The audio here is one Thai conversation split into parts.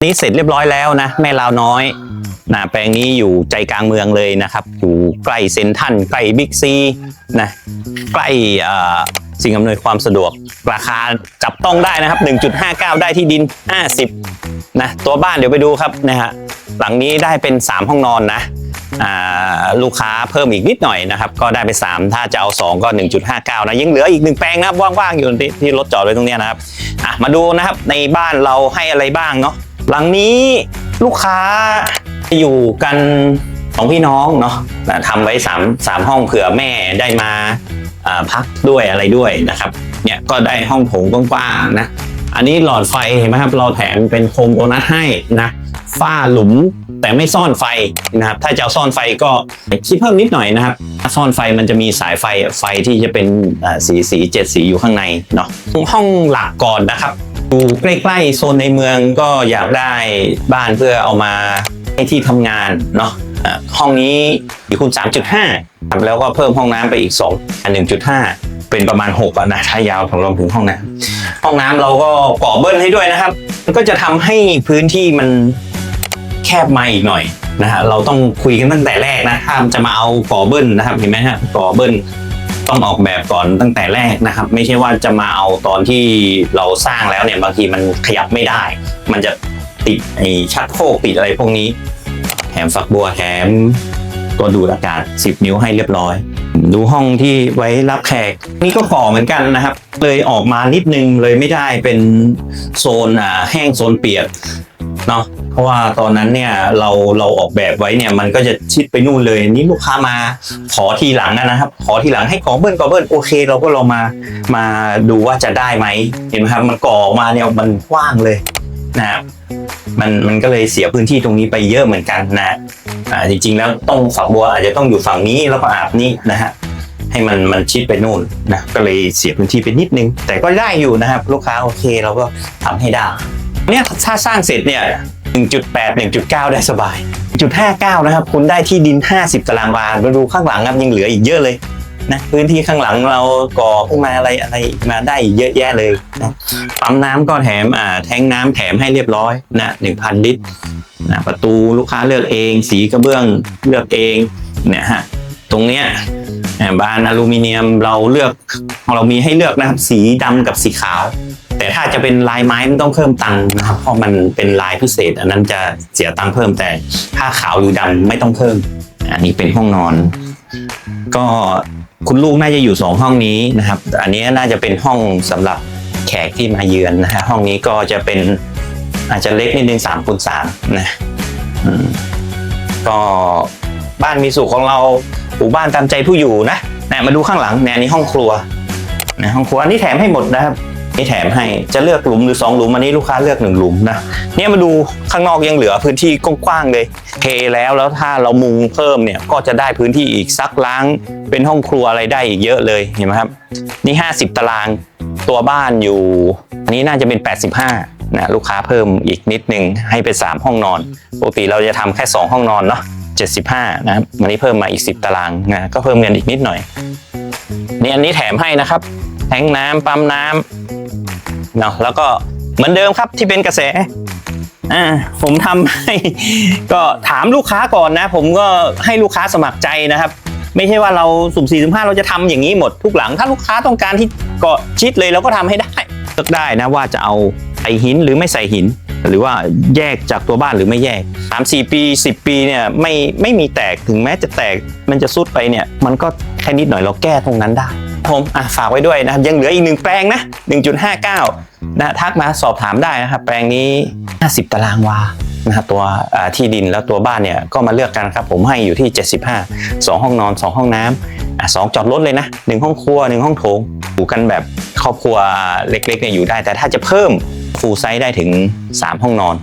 นี้เสร็จเรียบร้อยแล้วนะแม่ลาวน้อยนะแปลงนี้อยู่ใจกลางเมืองเลยนะครับ อยู่ใกล้เซ็นทัลใกล้บิ๊กซีนะใกล้สิ่งอำนวยความสะดวกราคาจับต้องได้นะครับ 1.59 ได้ที่ดิน 50นะตัวบ้านเดี๋ยวไปดูครับนะฮะหลังนี้ได้เป็น 3 ห้องนอนนะลูกค้าเพิ่มอีกนิดหน่อยนะครับ ก็ได้ไป 3 ถ้าจะเอา 2 ก็ 1.59 นะ ยังเหลืออีกหนึ่งแปลงนะครับ ว่างๆ อยู่ที่ที่รถจอดไว้ตรงนี้นะครับมาดูนะครับในบ้านเราให้อะไรบ้างเนาะ หลังนี้ลูกค้าอยู่กันสองพี่น้องเนาะทำไว้สามสามห้องเผื่อแม่ได้มาพักด้วยอะไรด้วยนะครับเนี่ยก็ได้ห้องโถงกว้างๆนะอันนี้หลอดไฟเห็นไหมครับเราแถมเป็นโคมโบนัสให้นะฝ้าหลุมแต่ไม่ซ่อนไฟนะครับ ถ้าจะซ่อนไฟก็คิดเพิ่มนิดหน่อยนะครับถ้าซ่อนไฟมันจะมีสายไฟไฟที่จะเป็นสีสีเจ็ดสีอยู่ข้างในเนาะห้องหลักก่อนนะครับ ใกล้ๆโซนในเมืองก็อยากได้บ้านเพื่อเอามาให้ที่ทำงานเนาะอะห้องนี้อยู่คูณ3.5ครับแล้วก็เพิ่มห้องน้ำไปอีก 2 อัน 1.5 เป็นประมาณ6อะนะถ้ายาวของรวมถึงห้องน้ำห้องน้ำเราก็ก่อเบิ้ลให้ด้วยนะครับ มันก็จะทำให้พื้นที่มันแคบมาอีกหน่อยนะฮะเราต้องคุยกันตั้งแต่แรกนะถ้าจะมาเอาก่อเบิ้ลนะครับเห็นไหมฮะก่อเบิ้ล ต้องออกแบบก่อนตั้งแต่แรกนะครับ ไม่ใช่ว่าจะมาเอาตอนที่เราสร้างแล้วเนี่ยบางทีมันขยับไม่ได้ มันจะติดไอ้ชักโครกติดอะไรพวกนี้ แถมฝักบัวแถมตัวดูดอากาศ 10 นิ้วให้เรียบร้อย ดูห้องที่ไว้รับแขก นี่ก็ก่อเหมือนกันนะครับ เลยออกมานิดนึงเลยไม่ได้เป็นโซนอ่าแห้งโซนเปียกเนาะ ราะว่าตอนนั้นเนี่ยเราเราออกแบบไว้เนี่ยมันก็จะชิดไปนู่นเลยนี่ลูกค้ามาขอทีหลังนะครับ ขอทีหลังให้กอเบิ้ลกอเบิ้ลโอเค เราก็ลองมามาดูว่าจะได้ไหมเห็นไหมครับ มันก่อออกมาเนี่ยมันกว้างเลยนะครับมันมันก็เลยเสียพื้นที่ตรงนี้ไปเยอะเหมือนกันนะอ่าจริง ๆ แล้วต้องฝักบัวอาจจะต้องอยู่ฝั่งนี้แล้วก็อาบนี้นะฮะให้มันมันชิดไปนู่นนะก็เลยเสียพื้นที่ไปนิดนึง แต่ก็ได้อยู่นะครับ ลูกค้าโอเคเราก็ทำให้ได้เนี่ยถ้าสร้างเสร็จเนี่ย 1.8 1.9 ได้สบาย 1.59 นะครับ คุณได้ที่ดิน 50 ตารางวามาดูข้างหลังครับยังเหลืออีกเยอะเลยนะพื้นที่ข้างหลังเราก่อขึ้นมาอะไรอะไรมาได้อีกเยอะแยะเลยนะปั๊มน้ำก็แถมอ่าแทงน้ำแถมให้เรียบร้อยนะ1,000ลิตรนะประตูลูกค้าเลือกเอง สีกระเบื้องเลือกเองเนี่ยฮะตรงเนี้ยบานอลูมิเนียมเราเลือกเรามีให้เลือกนะครับสีดำกับสีขาว แต่ถ้าจะเป็นลายไม้มันต้องเพิ่มตังค์นะครับ เพราะมันเป็นลายพิเศษ อันนั้นจะเสียตังค์เพิ่มแต่ถ้าขาวหรือดำไม่ต้องเพิ่ม อันนี้เป็นห้องนอน ก็คุณลูกน่าจะอยู่สองห้องนี้นะครับ อันนี้น่าจะเป็นห้องสำหรับแขกที่มาเยือนนะฮะห้องนี้ก็จะเป็นอาจจะเล็กนิดนึงสามคูณสามนะก็บ้านมีสุขของเราปลูกบ้านตามใจผู้อยู่นะนี่ยมาดูข้างหลังเนี่ยนนี้ห้องครัวนะห้องครัวอันนี้แถมให้หมดนะครับ นี่แถมให้จะเลือกหลุมหรือ 2 หลุมอันนี้ลูกค้าเลือก 1 หลุมนะเนี่ยมาดูข้างนอกยังเหลือพื้นที่กว้างๆเลยเทแล้วแล้วถ้าเรามุงเพิ่มเนี่ยก็จะได้พื้นที่อีกซักล้าง เป็นห้องครัวอะไรได้อีกเยอะเลยเห็นไหมครับนี่ 50 ตารางตัวบ้านอยู่ อันนี้น่าจะเป็น 85นะลูกค้าเพิ่มอีกนิดนึงให้เป็น 3 ห้องนอนปกติเราจะทำแค่ 2 ห้องนอนเนาะ75นะครับวันนี้เพิ่มมาอีก 10 ตารางนะก็เพิ่มเงินอีกนิดหน่อยนี่อันนี้แถมให้นะครับแทงน้ำปั๊มน้ำ เนาะแล้วก็เหมือนเดิมครับที่เป็นกระแสอ่าผมทำให้ก็ถามลูกค้าก่อนนะ ผมก็ให้ลูกค้าสมัครใจนะครับ ไม่ใช่ว่าเราสุ่มสี่สุ่มห้าเราจะทำอย่างนี้หมดทุกหลัง ถ้าลูกค้าต้องการที่เกาะชิดเลยเราก็ทำให้ได้เลือกได้นะว่าจะเอาใส่หินหรือไม่ใส่หิน หรือว่าแยกจากตัวบ้านหรือไม่แยกสามสี่ปี 10 ปีเนี่ยไม่ไม่มีแตกถึงแม้จะแตกมันจะซุดไปเนี่ย มันก็แค่นิดหน่อยเราแก้ตรงนั้นได้ ผมอะฝากไว้ด้วยนะครับยังเหลืออีกหนึ่งแปลงนะ 1.59 นะทักมาสอบถามได้นะครับ แปลงนี้ 50 ตารางวานะตัวที่ดินแล้วตัวบ้านเนี่ยก็มาเลือกกันครับ ผมให้อยู่ที่ 75 2 ห้องนอน 2 ห้องน้ำสองจอดรถเลยนะ 1 ห้องครัว 1 ห้องโถงอยู่กันแบบครอบครัวเล็กๆเนี่ยอยู่ได้ แต่ถ้าจะเพิ่มฟูลไซส์ได้ถึง 3 ห้องนอน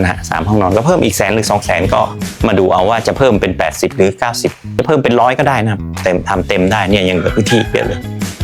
นะฮะสามห้องนอนก็เพิ่มอีกแสนหรือ2แสนก็มาดูเอาว่าจะเพิ่มเป็น 80 หรือ 90 เพิ่มเป็นร้อยก็ได้นะครับเต็มทำเต็มได้เนี่ยยังเหลือพื้นที่เยอะเลย